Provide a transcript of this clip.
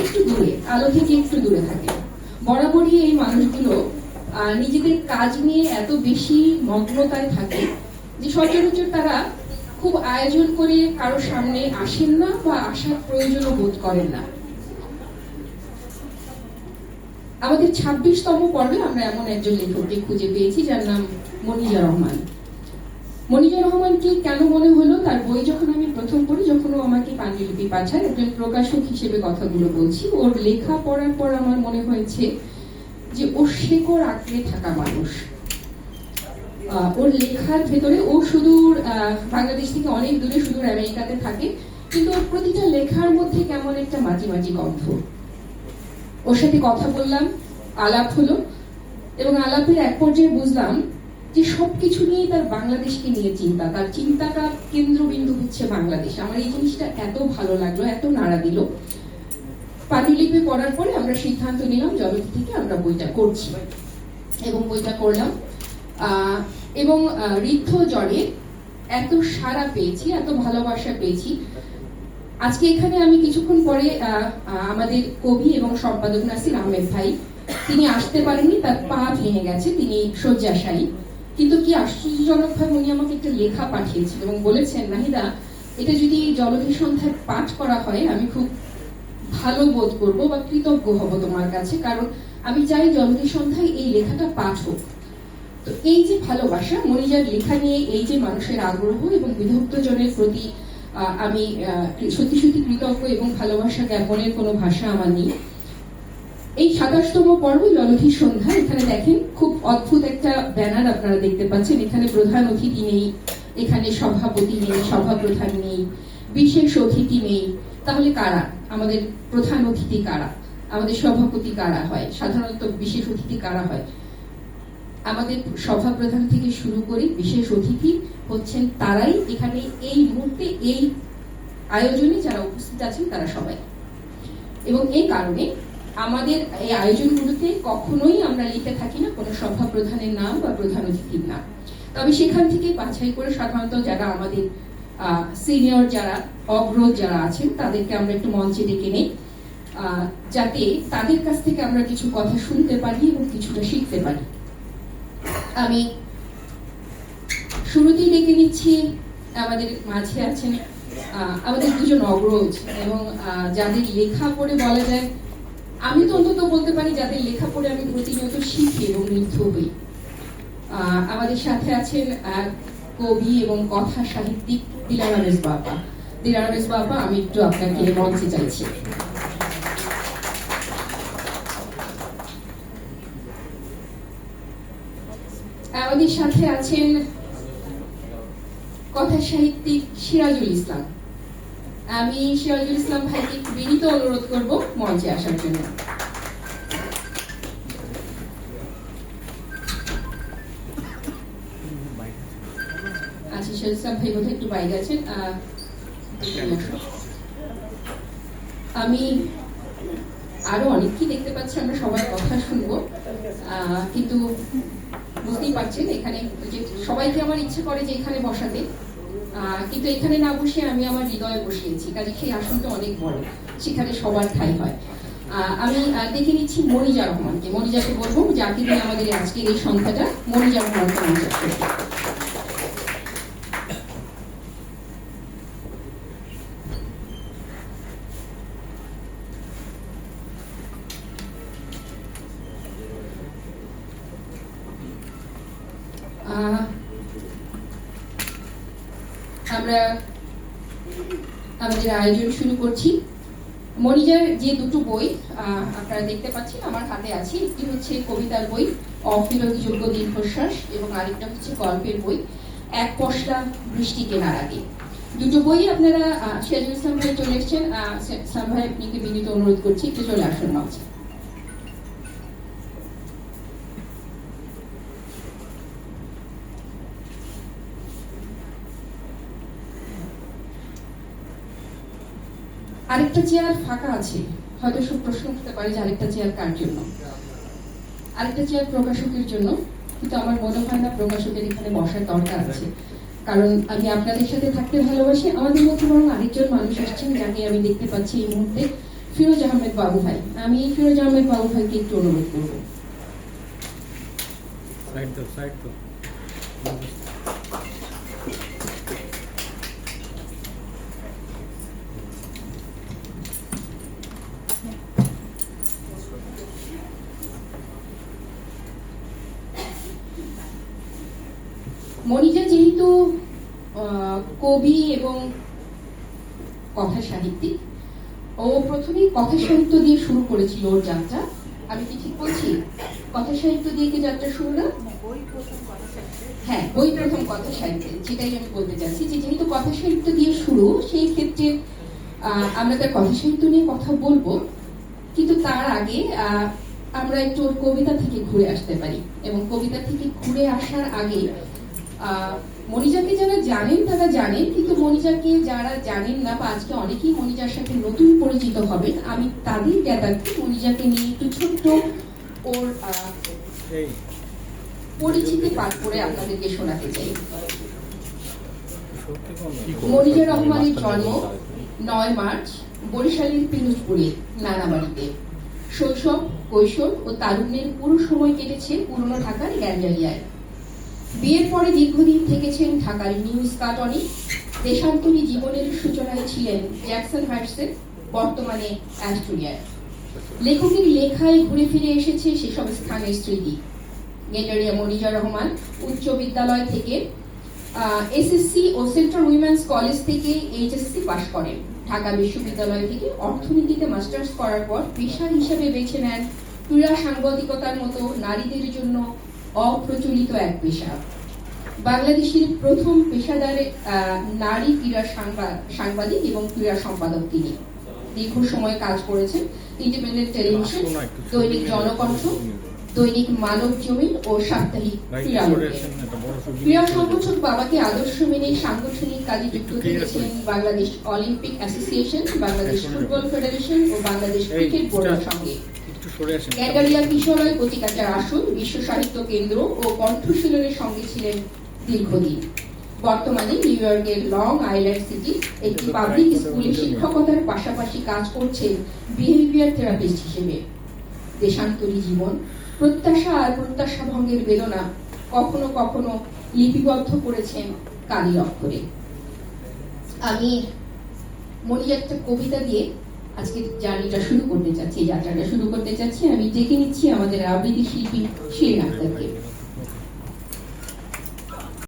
একটু দূরে, আলো থেকে একটু দূরে থাকে। বরাবরই এই মানুষগুলো নিজেদের কাজ নিয়ে এত বেশি মগ্নতায় থাকে যে সচরাচর তারা খুব আয়োজন করে কারোর সামনে আসেন না বা আসার প্রয়োজনও বোধ করেন না। আমাদের ছাব্বিশতম পর্বে আমরা এমন একজন লেখককে খুঁজে পেয়েছি যার নাম মনিজা রহমান। মনিজা রহমানকে কেন মনে হলো? তার বই যখন আমি প্রথম পড়ি, যখন ও আমাকে পাণ্ডুলিপি পাঠায় একজন প্রকাশক হিসেবে কথাগুলো বলছি। ওর লেখা পড়ার পর আমার মনে হয়েছে যে ও শেকড় আঁকড়ে থাকা মানুষ। ওর লেখার ভেতরে ও সুদূর বাংলাদেশ থেকে অনেক দূরে সুদূর আমেরিকাতে থাকে, কিন্তু ওর প্রতিটা লেখার মধ্যে কেমন একটা মাঝি মাঝি গন্ধ। ওর সাথে কথা বললাম, আলাপ হলো, এবং আলাপের এক পর্যায়ে বুঝলাম যে সব কিছু নিয়েই তার বাংলাদেশকে নিয়ে চিন্তা, তার চিন্তাটা কেন্দ্রবিন্দু হচ্ছে বাংলাদেশ। আমার এই জিনিসটা এত ভালো লাগল, এত নাড়া দিল। পাণ্ডুলিপি পড়ার পরে আমরা সিদ্ধান্ত নিলাম, জগৎ থেকে আমরা বইটা করছি। এবং বইটা করলাম এবং ঋদ্ধ জ্বরে এত সাড়া পেয়েছি, এত ভালোবাসা পেয়েছি। আজকে এখানে আমি কিছুক্ষণ পরে আমাদের কবি এবং সম্পাদক নাসির আহমেদ ভাই, তিনি আসতে পারেননি, তার পা ভেঙে গেছে, তিনি শয্যাশায়ী। কিন্তু কি আশ্চর্যজনক ভাবে উনি আমাকে একটা লেখা পাঠিয়েছেন এবং বলেছেন নাহিদা এটা যদি জলধি সন্ধ্যায় পাঠ করা হয়, আমি খুব ভালো বোধ করব বা কৃতজ্ঞ হব তোমার কাছে, কারণ আমি চাই জলধি সন্ধ্যায় এই লেখাটা পাঠ হোক। তো এই যে ভালোবাসা মনিজার লেখা নিয়ে এই যে মানুষের আগ্রহ এবং বিভক্ত জনের প্রতি আমি সত্যি সত্যি কৃতজ্ঞ এবং ভালোবাসা জ্ঞাপনের কোনো ভাষা আমার নেই। এই সাতাশতম পর্ব জলধি সন্ধ্যা, এখানে দেখেন খুব অদ্ভুত একটা ব্যানার আপনারা দেখতে পাচ্ছেন। এখানে প্রধান অতিথি নেই, এখানে সভাপতি নেই, সভাপ্রধান নেই, বিশেষ অতিথি নেই। তাহলে কারা? আমাদের প্রধান অতিথি কারা? আমাদের সভাপতি কারা হয়? সাধারণত বিশেষ অতিথি কারা হয়? আমাদের সভাপ্রধান থেকে শুরু করে বিশেষ অতিথি হচ্ছেন তারাই। এখানে এই মুহূর্তে, এই আয়োজনে যারা উপস্থিত আছেন তারা সবাই। এবং এই কারণে আমাদের এই আয়োজনগুলোতে কখনোই আমরা লিখে থাকি না, কোনো সভা প্রধানের নাম বা প্রধান অতিথির নাম। তবে সেখান থেকে বাছাই করে সাধারণত যারা আমাদের সিনিয়র যারা, অগ্রজ যারা আছেন, তাদেরকে আমরা একটু মঞ্চে ডেকে নেই। যাতে তাদের কাছ থেকে আমরা কিছু কথা শুনতে পারি এবং কিছুটা শিখতে পারি। আমি শুরুতেই ডেকে নিচ্ছি, আমাদের মাঝে আছেন আমাদের দুজন অগ্রজ এবং যাদের লেখা পড়ে বলা যায় আমি তো অন্তত বলতে পারি যাদের লেখা পড়ে আমি প্রতিনিয়ত শিখি এবং মুগ্ধ হই আমাদের সাথে আছেন কবি এবং কথা সাহিত্যিক দিলারামেশ বাবা দিলারামেশ বাবা আমি একটু আপনাকে মঞ্চে চাইছি আমাদের সাথে আছেন কথা সাহিত্যিক সিরাজুল ইসলাম। আমি সিরাজুল ইসলাম ভাইকে বিনীত অনুরোধ করব মঞ্চে আসার জন্য। আচ্ছা। আমি আরও অনেককেই দেখতে পাচ্ছি, আমরা সবাই কথা শুনব। কিন্তু বুঝতেই পারছেন, এখানে সবাইকে আমার ইচ্ছে করে যে এখানে বসাতে। কিন্তু এখানে না বসে আমি আমার হৃদয়ে বসিয়েছি, কাজে সেই আসনটা অনেক বড়, সেখানে সবার ঠাই হয়। আমি দেখে নিচ্ছি মনিজা রহমানকে। মনিজাকে বলব যাকে আমাদের আজকের এই সংখ্যাটা মনিজা রহমানকে মঞ্চে করতে। আহ, আমরা আমাদের আয়োজন শুরু করছি। মনিজার যে দুটো বই আপনারা দেখতে পাচ্ছেন, আমার হাতে আছে। একটি হচ্ছে কবিতার বই অফিলযোগ্য দীর্ঘশ্বাস এবং আরেকটা হচ্ছে গল্পের বই, এক পশলা বৃষ্টি কেনার আগে। দুটো বই আপনারা সিরাজুল ইসলাম ভাই চলে এসছেন। ইসলাম ভাই, আপনাকে বিনীত অনুরোধ করছি, একটু চলে আসুন মঞ্চে। আরেকটা চেয়ার ফাঁকা আছে। হয়তো সব প্রশ্ন করতে পারে যে আরেকটা চেয়ার কার জন্য? আরেকটা চেয়ার প্রকাশকের জন্য, কিন্তু আমার মনে হয় না প্রকাশকের এখানে বসার দরকার আছে। কারণ আমি আপনাদের সাথে থাকতে ভালোবাসি, আমাদের মধ্যে বরং আরেকজন মানুষ আসছেন যাকে আমি দেখতে পাচ্ছি এই মুহূর্তে ফিরোজ আহমেদ বাবু ভাই। আমি ফিরোজ আহমেদ বাবু ভাইকে একটু অনুরোধ করব। মনিজা যেহেতু কবি এবং কথা সাহিত্যিক, ও প্রথমে কথা সাহিত্য দিয়ে শুরু করেছিল ওর যাত্রা। আমি কি ঠিক বলছি? কথা সাহিত্য দিয়ে কি যাত্রা শুরু না? হ্যাঁ বই প্রথম কথা সাহিত্যে, যেটাই আমি বলতে চাচ্ছি যে যেহেতু কথা সাহিত্য দিয়ে শুরু, সেই ক্ষেত্রে আমরা তার কথা সাহিত্য নিয়ে কথা বলব। কিন্তু তার আগে আমরা একটু কবিতা থেকে ঘুরে আসতে পারি। এবং কবিতা থেকে ঘুরে আসার আগে মনিজাকে যারা জানেন তারা জানেন কিন্তু মনিজাকে যারা জানেন না বা আজকে অনেকেই মনিজার সাথে নতুন পরিচিত হবেন আমি তাদের জ্ঞাতার্থে মনিজাকে নিয়ে একটু ছোট্ট ওর পরিচিতি পাঠ করে আপনাদেরকে শোনাতে চাই। মনিজা রহমানের জন্ম নয় মার্চ বরিশালের পিরোজপুরে নানাবাড়িতে। শৈশব কৈশোর ও তারুণ্যের পুরো সময় কেটেছে পুরনো ঢাকার গ্যাঞ্জালিয়ায়। বিয়ের পরে দীর্ঘদিন থেকেছেন ঢাকার নিউ স্কাটনে দেশান্তরী জীবনের সূচনায় ছিলেন জ্যাকসন হার্টসের বর্তমানে অ্যাস্টোরিয়ায়। লেখকের লেখায় ঘুরে ফিরে এসেছে সেসব স্থানের স্মৃতি। গেন্ডারিয়া মনিজা রহমান উচ্চ বিদ্যালয় থেকে এসএসসি ও সেন্ট্রাল উইমেন্স কলেজ থেকে এইচএসসি পাশ করেন। ঢাকা বিশ্ববিদ্যালয় থেকে অর্থনীতিতে মাস্টার্স করার পর পেশা হিসেবে বেছে নেন। ক্রীড়া সাংবাদিকতার মতো নারীদের জন্য অপ্রচলিত এক পেশা। বাংলাদেশের প্রথম পেশাদারে নারী ক্রীড়া সাংবা- সাংবাদিক এবং ক্রীড়া সম্পাদক তিনি। দীর্ঘ সময় কাজ করেছেন ইন্ডিপেন্ডেন্ট টেলিভিশন দৈনিক জনকণ্ঠ দৈনিক মানব জমিন ও সাপ্তাহিক ক্রীড়া। ক্রীড়া সংগঠক বাবাকে আদর্শ মেনে সাংগঠনিক কাজে যুক্ত থেকেছিলেন Bangladesh Olympic Association Bangladesh football federation ও বাংলাদেশ ক্রিকেট বোর্ডের সঙ্গে। কিশোরয় আসন বিশ্ব সাহিত্য কেন্দ্র ও কণ্ঠশীলনের সঙ্গে ছিলেন দীর্ঘদিন। বর্তমানে নিউ ইয়র্কের লং আইল্যান্ড সিটি একটি পাবলিক স্কুলে শিক্ষকতার পাশাপাশি কাজ করছেন বিহেভিয়ার থেরাপিস্ট হিসেবে। দেশান্তরী জীবন প্রত্যাশা আর প্রত্যাশা ভঙ্গের বেদনা কখনো কখনো লিপিবদ্ধ করেছেন কালি অক্ষরে। আমি মনি একটা কবিতা দিয়ে আজকে জার্নিটা শুরু করতে চাচ্ছি যাত্রাটা শুরু করতে চাচ্ছি। আমি ডেকে নিচ্ছি আমাদের আবৃত্তি শিল্পী শিরিন আক্তারকে